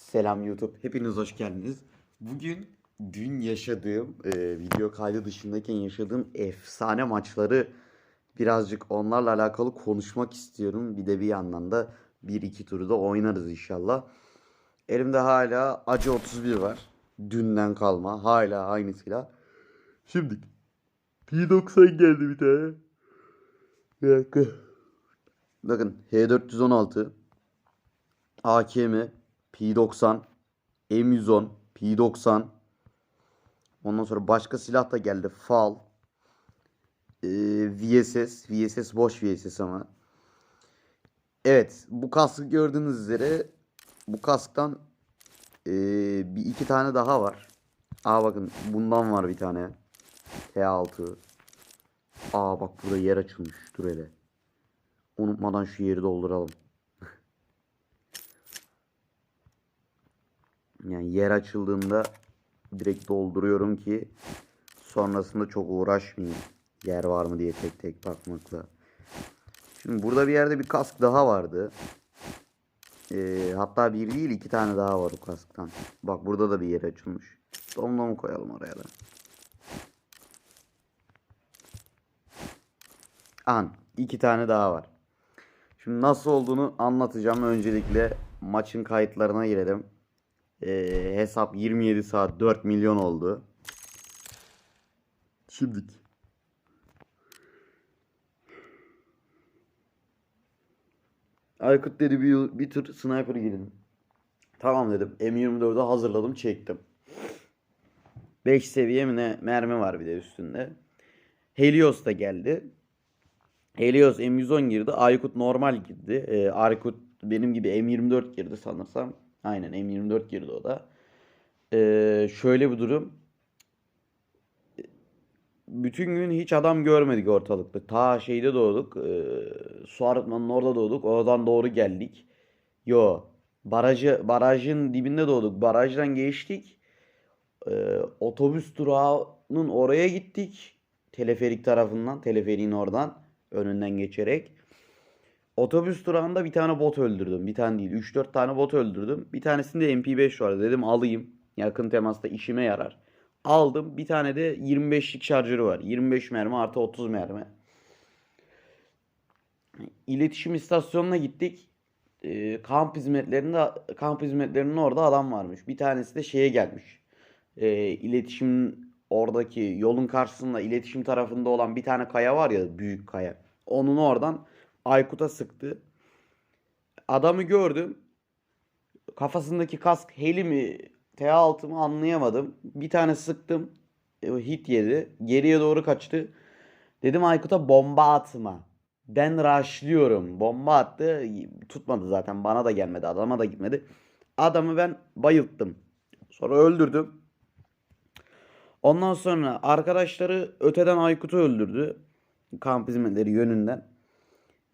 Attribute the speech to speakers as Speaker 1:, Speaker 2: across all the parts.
Speaker 1: Selam YouTube. Hepiniz hoş geldiniz. Bugün dün yaşadığım e, video kaydı dışındayken yaşadığım efsane maçları birazcık onlarla alakalı konuşmak istiyorum. Bir de bir yandan da 1-2 turu da oynarız inşallah. Elimde hala Acı 31 var. Dünden kalma. Hala aynı silah. Şimdi P90 geldi bir tane. Bir dakika. Bakın H416 AKM P90 M110 P90 Ondan sonra başka silah da geldi. FAL ee, VSS VSS boş VSS ama. Evet bu kaskı gördüğünüz üzere bu kasktan ee, bir iki tane daha var. Aa bakın bundan var bir tane. T6 Aa bak burada yer açılmış. Dur hele. Unutmadan şu yeri dolduralım. Yani yer açıldığında direkt dolduruyorum ki sonrasında çok uğraşmayayım. Yer var mı diye tek tek bakmakla. Şimdi burada bir yerde bir kask daha vardı. Ee, hatta bir değil iki tane daha var o kasktan. Bak burada da bir yer açılmış. Domdom koyalım oraya da. An iki tane daha var. Şimdi nasıl olduğunu anlatacağım. Öncelikle maçın kayıtlarına girelim. Ee, hesap 27 saat 4 milyon oldu. Şimdi. Aykut dedi bir, bir tür sniper girin. Tamam dedim. M24'ü hazırladım çektim. 5 seviye mi ne mermi var bir de üstünde. Helios da geldi. Helios M110 girdi. Aykut normal girdi. Ee, Aykut benim gibi M24 girdi sanırsam. Aynen M24 girdi o da. Ee, şöyle bir durum. Bütün gün hiç adam görmedik ortalıkta. Ta şeyde doğduk. E, su arıtmanın orada doğduk. Oradan doğru geldik. Yo. Barajı, barajın dibinde doğduk. Barajdan geçtik. Ee, otobüs durağının oraya gittik. Teleferik tarafından. Teleferiğin oradan. Önünden geçerek. Otobüs durağında bir tane bot öldürdüm. Bir tane değil. 3-4 tane bot öldürdüm. Bir tanesinde MP5 vardı. Dedim alayım. Yakın temasta işime yarar. Aldım. Bir tane de 25'lik şarjörü var. 25 mermi artı 30 mermi. İletişim istasyonuna gittik. Ee, kamp hizmetlerinde kamp hizmetlerinin orada adam varmış. Bir tanesi de şeye gelmiş. Ee, iletişim oradaki yolun karşısında iletişim tarafında olan bir tane kaya var ya büyük kaya. Onun oradan Aykut'a sıktı. Adamı gördüm. Kafasındaki kask heli mi T6 mı anlayamadım. Bir tane sıktım. E, Hit yedi. Geriye doğru kaçtı. Dedim Aykut'a bomba atma. Ben rushlıyorum. Bomba attı. Tutmadı zaten. Bana da gelmedi. Adama da gitmedi. Adamı ben bayılttım. Sonra öldürdüm. Ondan sonra arkadaşları öteden Aykut'u öldürdü. Kamp hizmetleri yönünden.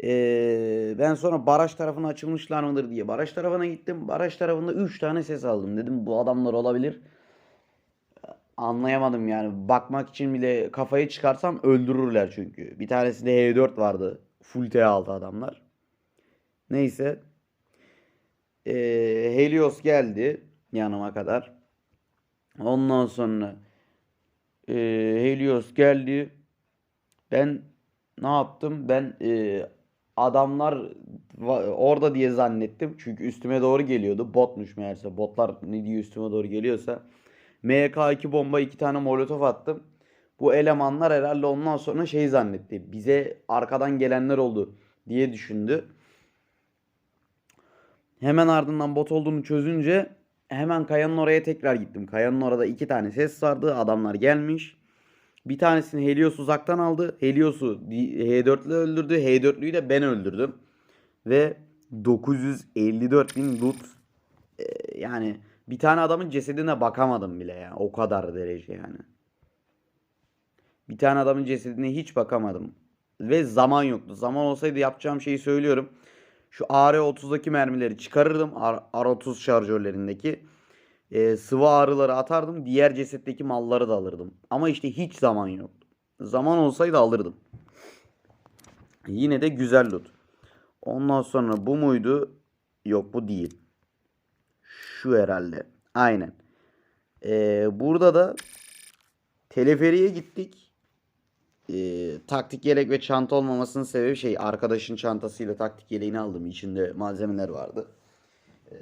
Speaker 1: Ee, ben sonra baraj tarafına açılmışlar mıdır diye baraj tarafına gittim. Baraj tarafında 3 tane ses aldım. Dedim bu adamlar olabilir. Anlayamadım yani. Bakmak için bile kafayı çıkarsam öldürürler çünkü. Bir tanesi de H4 vardı. Full T6 adamlar. Neyse. Ee, Helios geldi yanıma kadar. Ondan sonra e, Helios geldi. Ben ne yaptım? Ben e, adamlar orada diye zannettim. Çünkü üstüme doğru geliyordu. Botmuş meğerse. Botlar ne diye üstüme doğru geliyorsa. MK2 bomba iki tane molotof attım. Bu elemanlar herhalde ondan sonra şey zannetti. Bize arkadan gelenler oldu diye düşündü. Hemen ardından bot olduğunu çözünce hemen kayanın oraya tekrar gittim. Kayanın orada iki tane ses vardı. Adamlar gelmiş. Bir tanesini Helios uzaktan aldı. Helios'u H4 ile öldürdü. H4'lüyü de ben öldürdüm. Ve 954 bin loot. Ee, yani bir tane adamın cesedine bakamadım bile ya. O kadar derece yani. Bir tane adamın cesedine hiç bakamadım. Ve zaman yoktu. Zaman olsaydı yapacağım şeyi söylüyorum. Şu AR-30'daki mermileri çıkarırdım. R30 şarjörlerindeki. Ee, sıvı ağrıları atardım. Diğer cesetteki malları da alırdım. Ama işte hiç zaman yoktu. Zaman olsaydı alırdım. Yine de güzel loot. Ondan sonra bu muydu? Yok bu değil. Şu herhalde. Aynen. Ee, burada da teleferiye gittik. Ee, taktik yelek ve çanta olmamasının sebebi şey arkadaşın çantasıyla taktik yeleğini aldım. İçinde malzemeler vardı. Ee,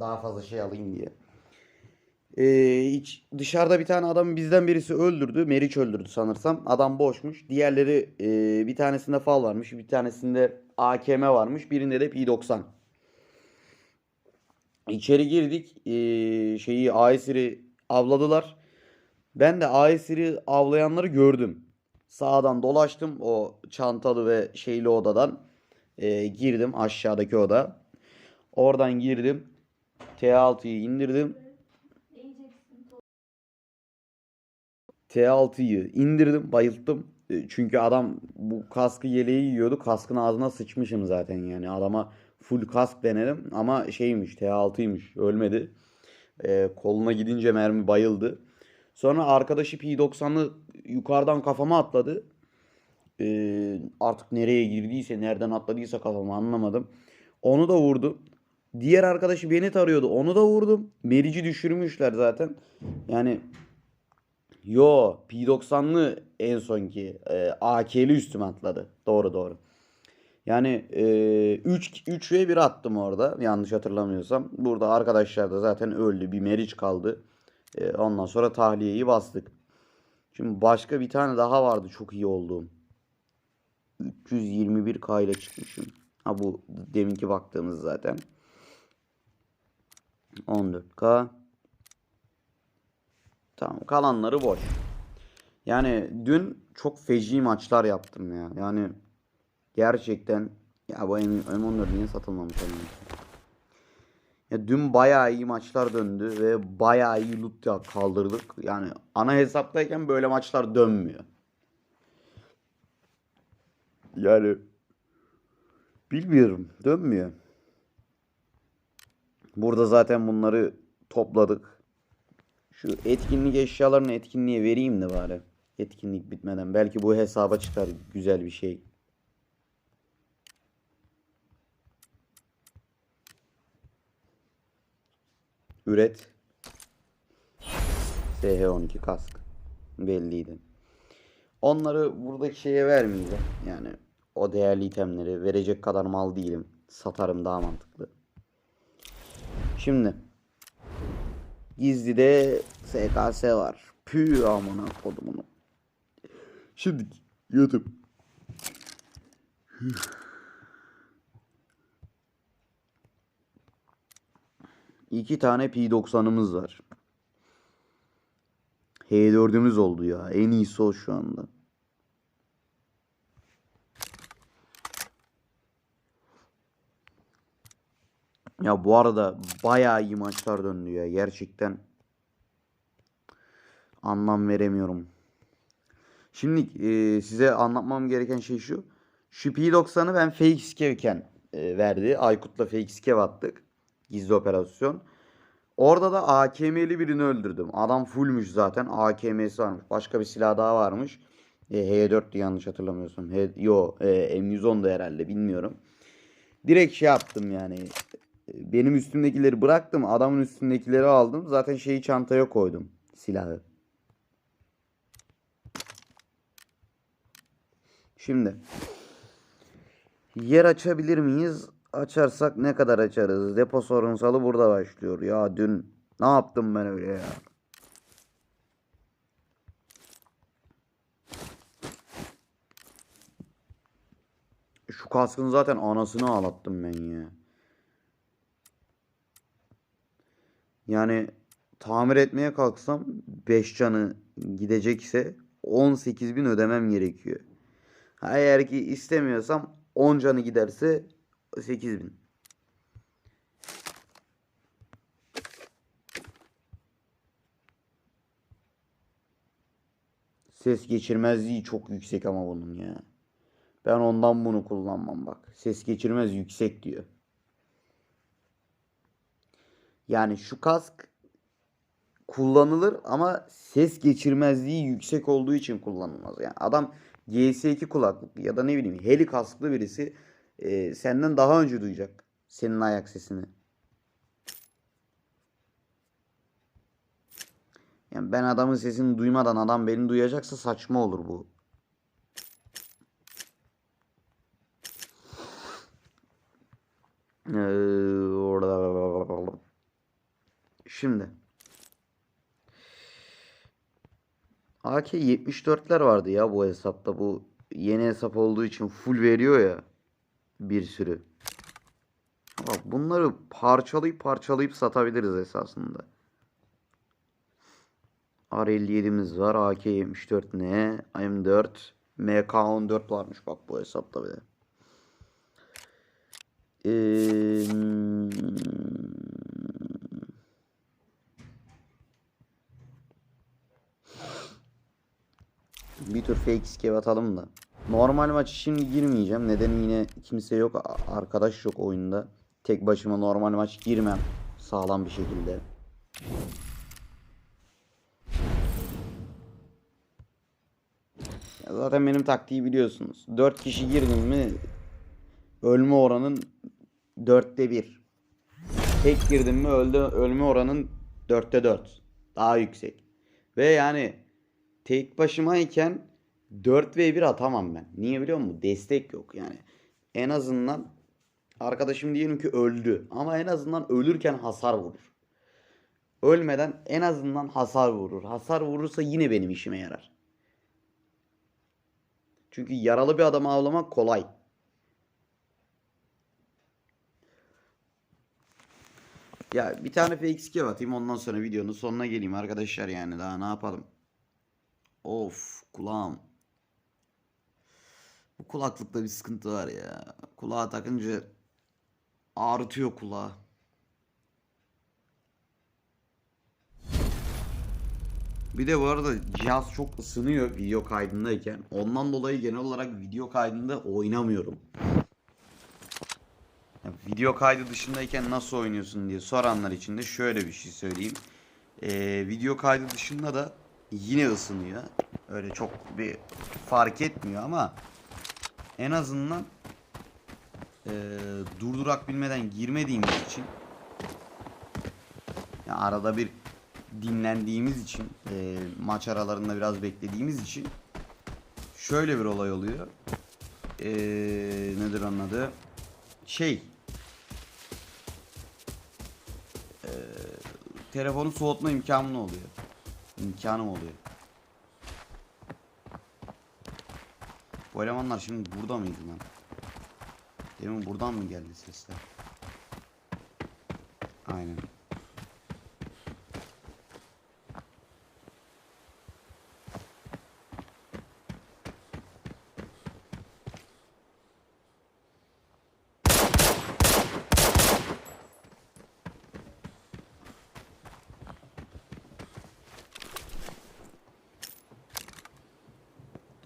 Speaker 1: daha fazla şey alayım diye. Ee, hiç, dışarıda bir tane adam bizden birisi öldürdü. Meriç öldürdü sanırsam. Adam boşmuş. Diğerleri e, bir tanesinde fal varmış. Bir tanesinde AKM varmış. Birinde de P90. İçeri girdik. Ee, şeyi Aesir'i avladılar. Ben de Aesir'i avlayanları gördüm. Sağdan dolaştım o çantalı ve şeyli odadan. Ee, girdim aşağıdaki oda. Oradan girdim. T6'yı indirdim. T6'yı indirdim, bayılttım. E, Çünkü adam bu kaskı yeleği yiyordu. Kaskın ağzına sıçmışım zaten yani. Adama full kask denedim ama şeymiş T6'ymış. Ölmedi. E, koluna gidince mermi bayıldı. Sonra arkadaşı P90'lı yukarıdan kafama atladı. E, artık nereye girdiyse, nereden atladıysa kafama anlamadım. Onu da vurdum. Diğer arkadaşı beni tarıyordu. Onu da vurdum. Merici düşürmüşler zaten. Yani Yo P90'lı en sonki e, AK'li üstüme atladı. Doğru doğru. Yani 3 3 ve 1 attım orada yanlış hatırlamıyorsam. Burada arkadaşlar da zaten öldü. Bir Meriç kaldı. E, ondan sonra tahliyeyi bastık. Şimdi başka bir tane daha vardı çok iyi olduğum. 321K ile çıkmışım. Ha bu deminki baktığımız zaten. 14K. Tamam kalanları boş. Yani dün çok feci maçlar yaptım ya. Yani gerçekten ya bu M- M14 niye satılmamış Ya dün bayağı iyi maçlar döndü ve bayağı iyi loot ya kaldırdık. Yani ana hesaptayken böyle maçlar dönmüyor. Yani bilmiyorum dönmüyor. Burada zaten bunları topladık. Şu etkinlik eşyalarını etkinliğe vereyim de bari. Etkinlik bitmeden. Belki bu hesaba çıkar güzel bir şey. Üret. SH12 kask. Belliydi. Onları buradaki şeye vermeyeceğim. Yani o değerli itemleri verecek kadar mal değilim. Satarım daha mantıklı. Şimdi Gizli'de SKS var. Pü amına kodumunu. Şimdi YouTube. İki tane P90'ımız var. H4'ümüz oldu ya. En iyisi o şu anda. Ya bu arada bayağı iyi maçlar döndü ya. Gerçekten anlam veremiyorum. Şimdi e, size anlatmam gereken şey şu. Şu P90'ı ben fake skevken e, verdi. Aykut'la fake skev attık. Gizli operasyon. Orada da AKM'li birini öldürdüm. Adam fullmüş zaten. AKM'si varmış. Başka bir silah daha varmış. E, H4'tü yanlış hatırlamıyorsam. H yo e, M110 da herhalde bilmiyorum. Direkt şey yaptım yani. Benim üstümdekileri bıraktım. Adamın üstündekileri aldım. Zaten şeyi çantaya koydum. Silahı. Şimdi. Yer açabilir miyiz? Açarsak ne kadar açarız? Depo sorunsalı burada başlıyor. Ya dün ne yaptım ben öyle ya? Şu kaskın zaten anasını ağlattım ben ya. Yani tamir etmeye kalksam 5 canı gidecekse 18 bin ödemem gerekiyor. Eğer ki istemiyorsam 10 canı giderse 8 bin. Ses geçirmezliği çok yüksek ama bunun ya. Ben ondan bunu kullanmam bak. Ses geçirmez yüksek diyor. Yani şu kask kullanılır ama ses geçirmezliği yüksek olduğu için kullanılmaz. Yani adam GS2 kulaklıklı ya da ne bileyim heli kasklı birisi e, senden daha önce duyacak senin ayak sesini. Yani ben adamın sesini duymadan adam beni duyacaksa saçma olur bu. Ee, Şimdi. AK-74'ler vardı ya bu hesapta. Bu yeni hesap olduğu için full veriyor ya. Bir sürü. Bak bunları parçalayıp parçalayıp satabiliriz esasında. R57'miz var. AK-74 ne? M4. MK14 varmış bak bu hesapta bir de. Bir tur fake escape atalım da. Normal maç şimdi girmeyeceğim. Nedeni yine kimse yok. Arkadaş yok oyunda. Tek başıma normal maç girmem. Sağlam bir şekilde. Ya zaten benim taktiği biliyorsunuz. 4 kişi girdim mi ölme oranın 4'te 1. Tek girdim mi öldü, ölme oranın 4'te 4. Daha yüksek. Ve yani tek başımayken 4 ve 1 atamam ben. Niye biliyor musun? Destek yok yani. En azından arkadaşım diyelim ki öldü. Ama en azından ölürken hasar vurur. Ölmeden en azından hasar vurur. Hasar vurursa yine benim işime yarar. Çünkü yaralı bir adamı avlamak kolay. Ya bir tane fake skill atayım ondan sonra videonun sonuna geleyim arkadaşlar yani daha ne yapalım. Of kulağım. Bu kulaklıkta bir sıkıntı var ya. Kulağa takınca ağrıtıyor kulağı. Bir de bu arada cihaz çok ısınıyor video kaydındayken. Ondan dolayı genel olarak video kaydında oynamıyorum. Ya video kaydı dışındayken nasıl oynuyorsun diye soranlar için de şöyle bir şey söyleyeyim. Ee, video kaydı dışında da yine ısınıyor. Öyle çok bir fark etmiyor ama en azından ee, durdurak bilmeden girmediğimiz için ya arada bir dinlendiğimiz için e, maç aralarında biraz beklediğimiz için şöyle bir olay oluyor. E, nedir onun adı? Şey e, telefonu soğutma imkanı oluyor. İmkanım oluyor. Bu elemanlar şimdi burada mıydı lan? Demin buradan mı geldi sesler? Aynen.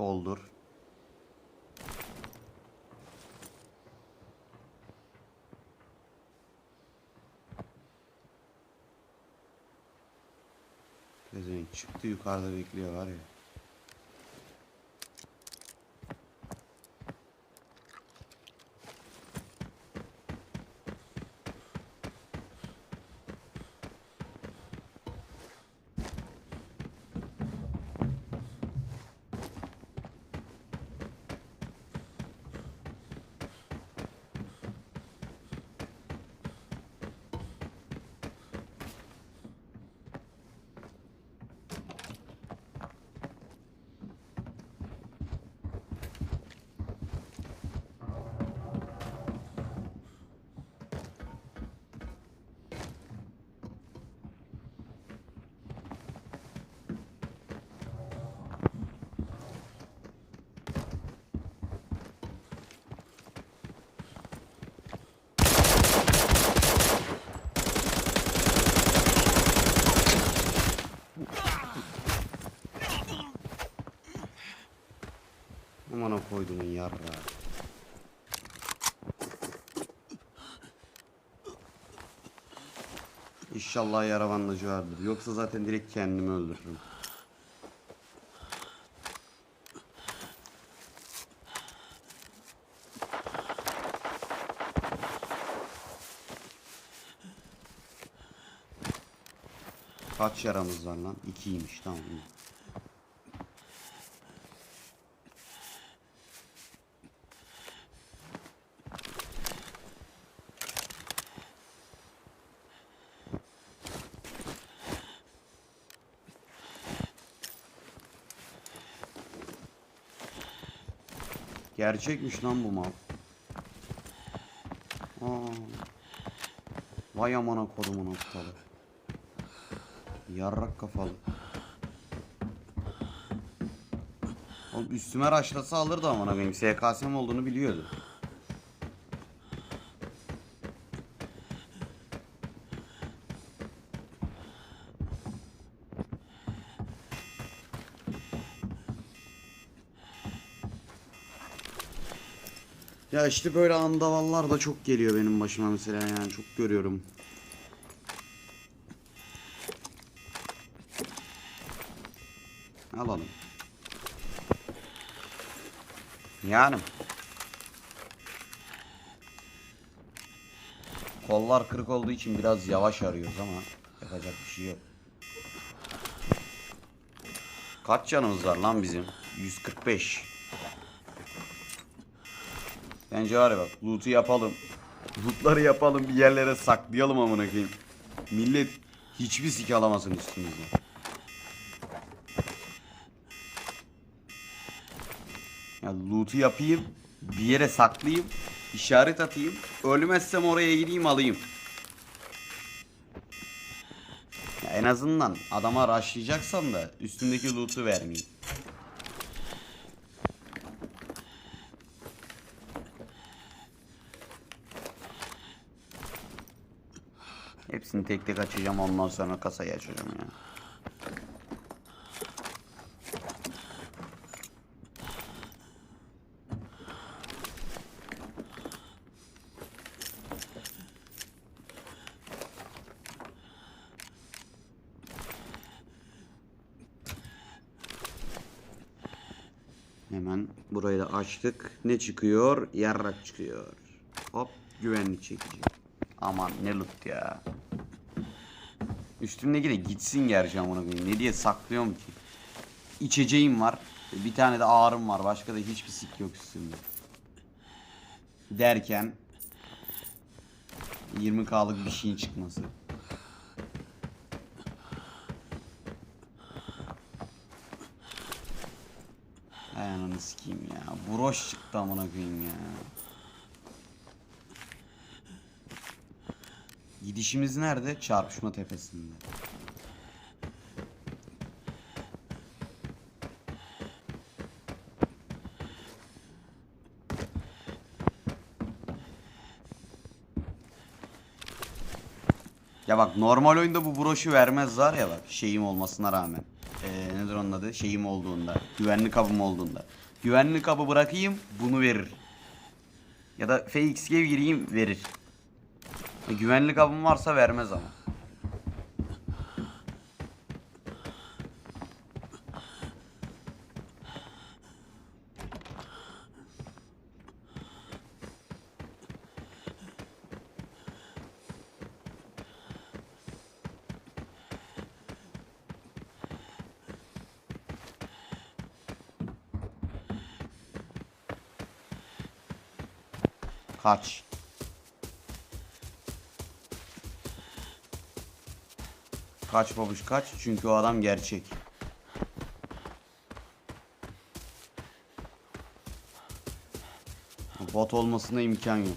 Speaker 1: Doldur. Çıktı yukarıda bekliyor var ya. İnşallah yara bandajı vardır. Yoksa zaten direkt kendimi öldürürüm. Kaç yaramız var lan? İkiymiş tamam. Gerçekmiş lan bu mal. Aa. Vay amına kodumun aptalı. Yarrak kafalı. Oğlum üstüme raşlasa alırdı amına benim. SKS'm olduğunu biliyordu. Ya işte böyle andavallar da çok geliyor benim başıma mesela yani çok görüyorum. Alalım. Yani. Kollar kırık olduğu için biraz yavaş arıyoruz ama yapacak bir şey yok. Kaç canımız var lan bizim? 145. Bence var ya bak loot'u yapalım. Loot'ları yapalım bir yerlere saklayalım amına koyayım. Millet hiçbir sik alamasın üstümüzde. Ya loot'u yapayım, bir yere saklayayım, işaret atayım. Ölmezsem oraya gideyim alayım. Ya en azından adama rushlayacaksam da üstündeki loot'u vermeyeyim. Hepsini tek tek açacağım ondan sonra kasayı açacağım ya. Hemen burayı da açtık. Ne çıkıyor? Yarrak çıkıyor. Hop güvenlik çekici. Aman ne loot ya. Üstümdeki de gitsin gerçi amına koyayım. Ne diye saklıyorum ki? İçeceğim var. Bir tane de ağrım var. Başka da hiçbir sik yok üstümde. Derken 20k'lık bir şeyin çıkması. Ay ananı sikeyim ya. Broş çıktı amına koyayım ya. Gidişimiz nerede? Çarpışma tepesinde. Ya bak normal oyunda bu broşu vermezler ya bak şeyim olmasına rağmen. Ee, nedir onun adı? Şeyim olduğunda. Güvenlik kabım olduğunda. Güvenlik kabı bırakayım bunu verir. Ya da FXG gireyim verir. E, güvenlik kabım varsa vermez ama. Kaç. Kaç babuş kaç. Çünkü o adam gerçek. Bot olmasına imkan yok.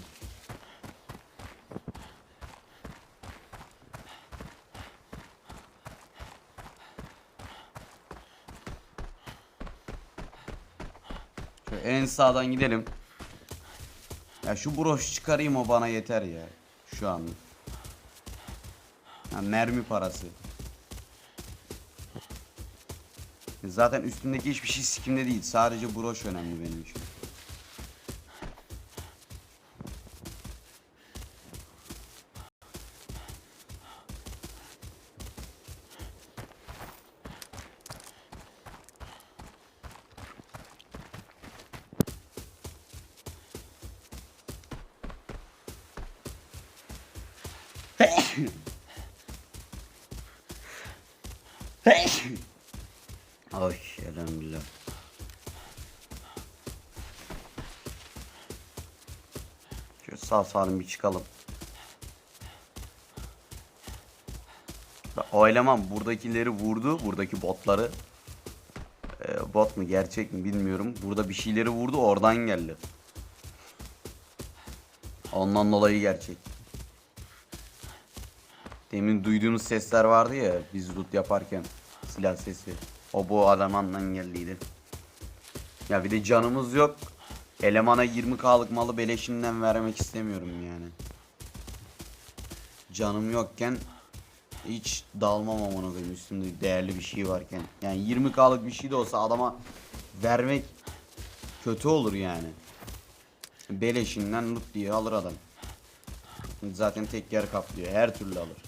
Speaker 1: Şöyle en sağdan gidelim. Ya şu broş çıkarayım o bana yeter ya. Şu an. Ha, mermi parası. Zaten üstündeki hiçbir şey sikimde değil. Sadece broş önemli benim için. Salim bir çıkalım. O eleman buradakileri vurdu. Buradaki botları. Ee, bot mu gerçek mi bilmiyorum. Burada bir şeyleri vurdu oradan geldi. Ondan dolayı gerçek. Demin duyduğumuz sesler vardı ya biz loot yaparken silah sesi. O bu elemandan geldiydi. Ya bir de canımız yok. Elemana 20k'lık malı beleşinden vermek istemiyorum yani. Canım yokken hiç dalmam amına koyayım üstümde değerli bir şey varken. Yani 20k'lık bir şey de olsa adama vermek kötü olur yani. Beleşinden loot diye alır adam. Zaten tek yer kaplıyor. Her türlü alır.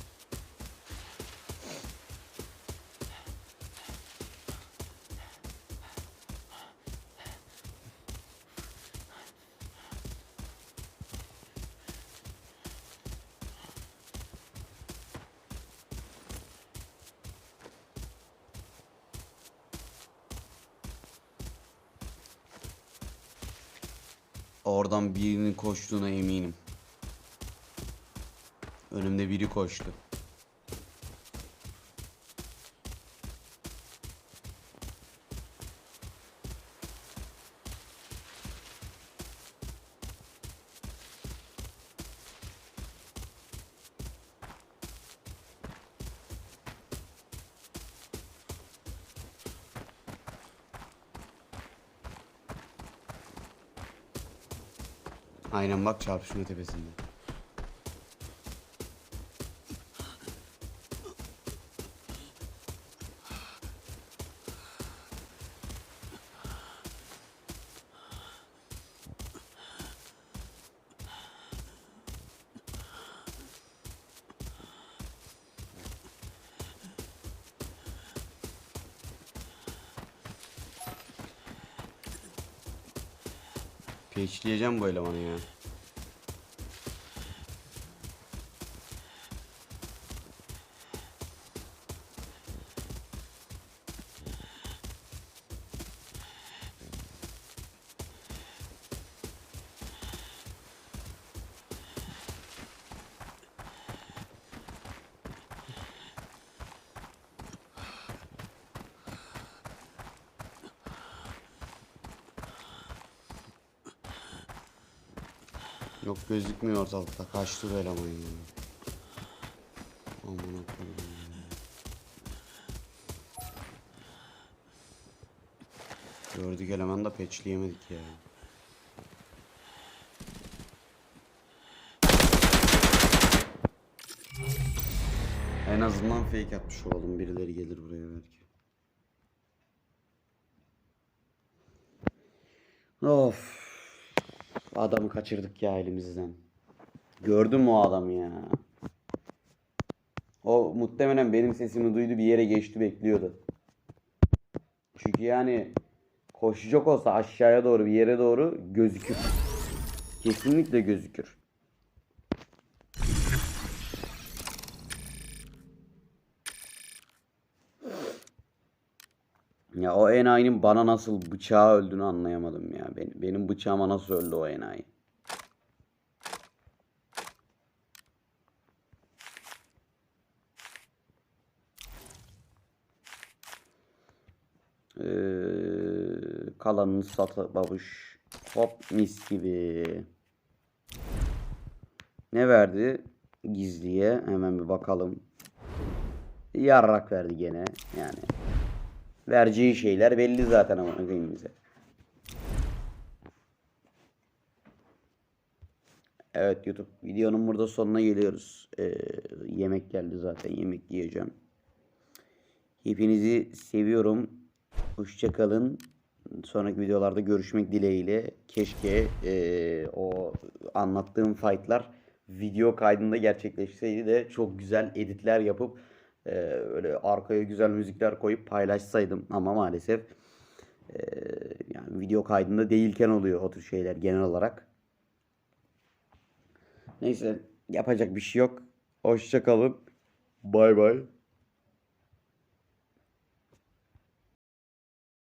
Speaker 1: Oradan birinin koştuğuna eminim. Önümde biri koştu. Bak çarpışma tepesinde. Peşleyeceğim bu elemanı ya. Yok gözükmüyor ortalıkta. Kaçtı bu eleman ya. Aman. Gördük elemanı da peçleyemedik ya. En azından fake atmış olalım. Birileri gelir buraya belki. Of. Adamı kaçırdık ya elimizden. Gördün mü o adamı ya? O muhtemelen benim sesimi duydu bir yere geçti bekliyordu. Çünkü yani koşacak olsa aşağıya doğru bir yere doğru gözükür. Kesinlikle gözükür. Ya o enayinin bana nasıl bıçağı öldüğünü anlayamadım ya. Benim, benim bıçağıma nasıl öldü o enayi? Ee, kalanını satı babuş. Hop mis gibi. Ne verdi? Gizliye. Hemen bir bakalım. Yarrak verdi gene. Yani vereceği şeyler belli zaten ama bize. Evet YouTube videonun burada sonuna geliyoruz. Ee, yemek geldi zaten yemek yiyeceğim. Hepinizi seviyorum. Hoşçakalın. Sonraki videolarda görüşmek dileğiyle. Keşke ee, o anlattığım fightlar video kaydında gerçekleşseydi de çok güzel editler yapıp ee, öyle arkaya güzel müzikler koyup paylaşsaydım ama maalesef ee, yani video kaydında değilken oluyor o tür şeyler genel olarak. Neyse yapacak bir şey yok. Hoşça kalın. Bay bay.